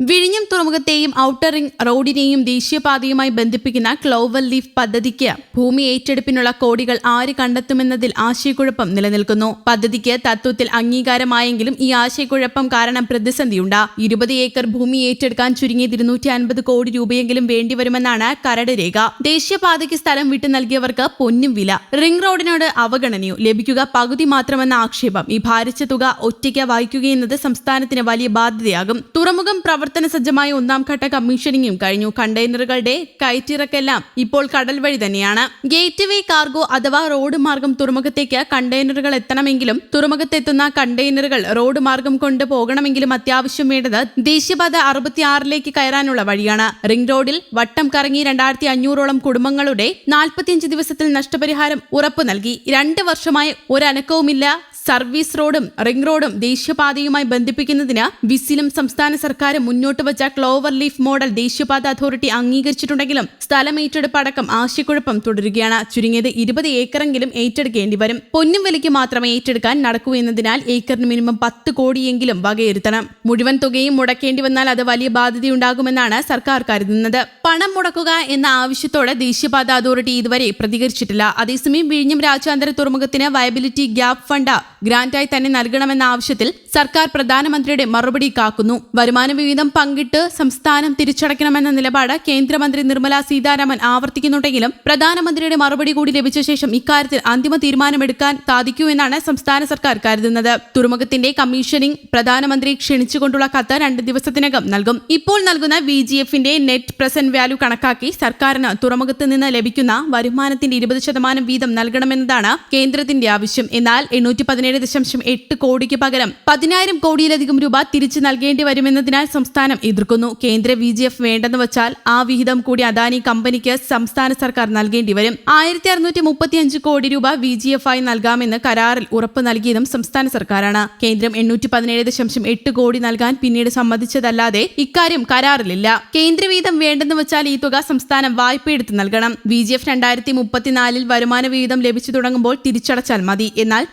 വിഴിഞ്ഞം തുറമുഖത്തെയും outer ring റോഡിനെയും ദേശീയപാതയുമായി ബന്ധിപ്പിക്കുന്ന ക്ലോവൽ leaf പദ്ധതിക്ക് ഭൂമി ഏറ്റെടുപ്പിനുള്ള കോടികൾ ആര് കണ്ടെത്തുമെന്നതിൽ ആശയക്കുഴപ്പം നിലനിൽക്കുന്നു. പദ്ധതിക്ക് തത്വത്തിൽ അംഗീകാരമായെങ്കിലും ഈ ആശയക്കുഴപ്പം കാരണം പ്രതിസന്ധിയുണ്ട്. ഇരുപത് ഏക്കർ ഭൂമി ഏറ്റെടുക്കാൻ ചുരുങ്ങിയത് ഇരുന്നൂറ്റി അൻപത് കോടി രൂപയെങ്കിലും വേണ്ടിവരുമെന്നാണ് കരട് രേഖ. ദേശീയപാതയ്ക്ക് സ്ഥലം വിട്ടു നൽകിയവർക്ക് പൊന്നും വില. റിംഗ് റോഡിനോട് അവഗണനയോ. ലഭിക്കുക പകുതി മാത്രമെന്ന ആക്ഷേപം. ഈ ഭാരിച്ച തുക ഒറ്റയ്ക്ക് വായിക്കുകയെന്നത് സംസ്ഥാനത്തിന് വലിയ ബാധ്യതയാകും. തുറമുഖം പ്രവർത്തന സജ്ജമായ ഒന്നാം ഘട്ട കമ്മീഷനിങ്ങും കഴിഞ്ഞു. കണ്ടെയ്നറുകളുടെ കയറ്റിറക്കെല്ലാം ഇപ്പോൾ കടൽ വഴി തന്നെയാണ്. ഗേറ്റ് വേ കാർഗോ അഥവാ റോഡ് മാർഗം തുറമുഖത്തേക്ക് കണ്ടെയ്നറുകൾ എത്തണമെങ്കിലും തുറമുഖത്തെത്തുന്ന കണ്ടെയ്നറുകൾ റോഡ് മാർഗം കൊണ്ട് പോകണമെങ്കിലും അത്യാവശ്യം വേണ്ടത് ദേശീയപാത അറുപത്തിയാറിലേക്ക് കയറാനുള്ള വഴിയാണ്. റിംഗ് റോഡിൽ വട്ടം കറങ്ങി രണ്ടായിരത്തി അഞ്ഞൂറോളം കുടുംബങ്ങളുടെ നാൽപ്പത്തിയഞ്ച് ദിവസത്തിൽ നഷ്ടപരിഹാരം ഉറപ്പു നൽകി. രണ്ട് വർഷമായി ഒരനക്കവുമില്ല. സർവീസ് റോഡും റിംഗ് റോഡും ദേശീയപാതയുമായി ബന്ധിപ്പിക്കുന്നതിന് വിസിലും സംസ്ഥാന സർക്കാരും മുന്നോട്ട് വച്ച ക്ലോവർ ലീഫ് മോഡൽ ദേശീയപാത അതോറിറ്റി അംഗീകരിച്ചിട്ടുണ്ടെങ്കിലും സ്ഥലം ഏറ്റെടുപ്പ് അടക്കം ആശയക്കുഴപ്പം തുടരുകയാണ്. ചുരുങ്ങിയത് ഇരുപത് ഏക്കറെങ്കിലും ഏറ്റെടുക്കേണ്ടി വരും. പൊന്നും വിലയ്ക്ക് മാത്രമേ ഏറ്റെടുക്കാൻ നടക്കൂ എന്നതിനാൽ ഏക്കറിന് മിനിമം പത്ത് കോടിയെങ്കിലും വകയിരുത്തണം. മുഴുവൻ തുകയും മുടക്കേണ്ടി വന്നാൽ അത് വലിയ ബാധ്യതയുണ്ടാകുമെന്നാണ് സർക്കാർ കരുതുന്നത്. പണം മുടക്കുക എന്ന ആവശ്യത്തോടെ ദേശീയപാത അതോറിറ്റി ഇതുവരെ പ്രതികരിച്ചിട്ടില്ല. അതേസമയം വിഴിഞ്ഞം രാജ്യാന്തര തുറമുഖത്തിന് വയബിലിറ്റി ഗ്യാപ് ഫണ്ട് ഗ്രാന്റായി തന്നെ നൽകണമെന്ന ആവശ്യത്തിൽ സർക്കാർ പ്രധാനമന്ത്രിയുടെ മറുപടി കാക്കുന്നു. വരുമാന വിഹിതം പങ്കിട്ട് സംസ്ഥാനം തിരിച്ചടയ്ക്കണമെന്ന നിലപാട് കേന്ദ്രമന്ത്രി നിർമ്മല സീതാരാമൻ ആവർത്തിക്കുന്നുണ്ടെങ്കിലും പ്രധാനമന്ത്രിയുടെ മറുപടി കൂടി ലഭിച്ച ശേഷം ഇക്കാര്യത്തിൽ അന്തിമ തീരുമാനമെടുക്കാൻ സാധിക്കൂ എന്നാണ് സംസ്ഥാന സർക്കാർ കരുതുന്നത്. തുറമുഖത്തിന്റെ കമ്മീഷനിംഗ് പ്രധാനമന്ത്രി ക്ഷണിച്ചുകൊണ്ടുള്ള കത്ത് രണ്ട് ദിവസത്തിനകം നൽകും. ഇപ്പോൾ നൽകുന്ന വി ജി എഫിന്റെ നെറ്റ് പ്രസന്റ് വാല്യൂ കണക്കാക്കി സർക്കാരിന് തുറമുഖത്ത് നിന്ന് ലഭിക്കുന്ന വരുമാനത്തിന്റെ ഇരുപത് ശതമാനം വീതം നൽകണമെന്നതാണ് കേന്ദ്രത്തിന്റെ ആവശ്യം. എന്നാൽ എണ്ണൂറ്റി പതിനേഴ് ദശാംശം എട്ട് കോടിക്ക് പകരം പതിനായിരം കോടിയിലധികം രൂപ തിരിച്ചു നൽകേണ്ടി വരുമെന്നതിനാൽ സംസ്ഥാനം എതിർക്കുന്നു. കേന്ദ്ര വി ജി എഫ് വേണ്ടെന്ന് വച്ചാൽ ആ വിഹിതം കൂടി അദാനി കമ്പനിക്ക് സംസ്ഥാന സർക്കാർ നൽകേണ്ടി വരും. ആയിരത്തി അറുന്നൂറ്റി മുപ്പത്തിയഞ്ച് കോടി രൂപ വി ജി എഫ് ആയി നൽകാമെന്ന് കരാറിൽ ഉറപ്പ് നൽകിയതും സംസ്ഥാന സർക്കാരാണ്. കേന്ദ്രം എണ്ണൂറ്റി പതിനേഴ് ദശാംശം എട്ട് കോടി നൽകാൻ പിന്നീട് സമ്മതിച്ചതല്ലാതെ ഇക്കാര്യം കരാറിലില്ല. കേന്ദ്ര വിഹിതം വേണ്ടെന്ന് വെച്ചാൽ ഈ തുക സംസ്ഥാനം വായ്പയെടുത്ത് നൽകണം. വി ജി എഫ് രണ്ടായിരത്തി മുപ്പത്തിനാലിൽ വരുമാന വിഹിതം ലഭിച്ചു തുടങ്ങുമ്പോൾ തിരിച്ചടച്ചാൽ മതി. എന്നാൽ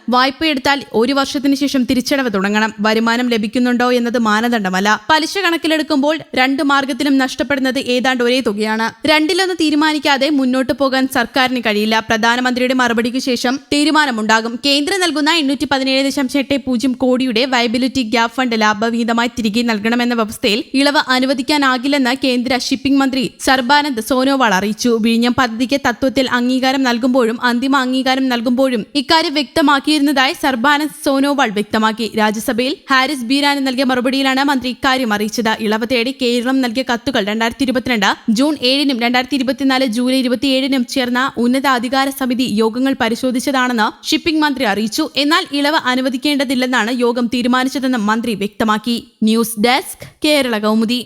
വായ്പയെടുത്താൽ ഒരു വർഷത്തിന് ശേഷം തിരിച്ചടവ് തുടങ്ങണം. വരുമാനം ലഭിക്കുന്നുണ്ടോ എന്നത് മാനദണ്ഡമല്ല. പലിശ കണക്കിലെടുക്കുമ്പോൾ രണ്ട് മാർഗത്തിലും നഷ്ടപ്പെടുന്നത് ഏതാണ്ട് ഒരേ തുകയാണ്. രണ്ടിലൊന്ന് തീരുമാനിക്കാതെ മുന്നോട്ട് പോകാൻ സർക്കാരിന് കഴിയില്ല. പ്രധാനമന്ത്രിയുടെ മറുപടിക്ക് ശേഷം തീരുമാനമുണ്ടാകും. കേന്ദ്രം നൽകുന്ന എണ്ണൂറ്റി പതിനേഴ് ദശാംശം എട്ട് പൂജ്യം കോടിയുടെ വയബിലിറ്റി ഗ്യാപ് ഫണ്ട് ലാഭവിഹിതമായി തിരികെ നൽകണമെന്ന വ്യവസ്ഥയിൽ ഇളവ് അനുവദിക്കാനാകില്ലെന്ന് കേന്ദ്ര ഷിപ്പിംഗ് മന്ത്രി സർബാനന്ദ് സോനോവാൾ അറിയിച്ചു. വിഴിഞ്ഞം പദ്ധതിക്ക് തത്വത്തിൽ അംഗീകാരം നൽകുമ്പോഴും അന്തിമ അംഗീകാരം നൽകുമ്പോഴും ഇക്കാര്യം വ്യക്തമാക്കിയിരുന്നതായി സർബാനന്ദ് സോനോവാൾ വ്യക്തമാക്കി. രാജ്യസഭയിൽ ഹാരിസ് ബീരാന് നൽകിയ മറുപടിയിലാണ് മന്ത്രി ഇക്കാര്യം അറിയിച്ചത്. ഇളവ് തേടി കേരളം നൽകിയ കത്തുകൾ രണ്ടായിരത്തി ഇരുപത്തിരണ്ട് ജൂൺ ഏഴിനും രണ്ടായിരത്തി ഇരുപത്തിനാല് ജൂലൈ ഇരുപത്തിയേഴിനും ചേർന്ന ഉന്നതാധികാര സമിതി യോഗങ്ങൾ പരിശോധിച്ചതാണെന്ന് ഷിപ്പിംഗ് മന്ത്രി അറിയിച്ചു. എന്നാൽ ഇളവ് അനുവദിക്കേണ്ടതില്ലെന്നാണ് യോഗം തീരുമാനിച്ചതെന്നും മന്ത്രി വ്യക്തമാക്കി. News desk Kerala Kaumudi.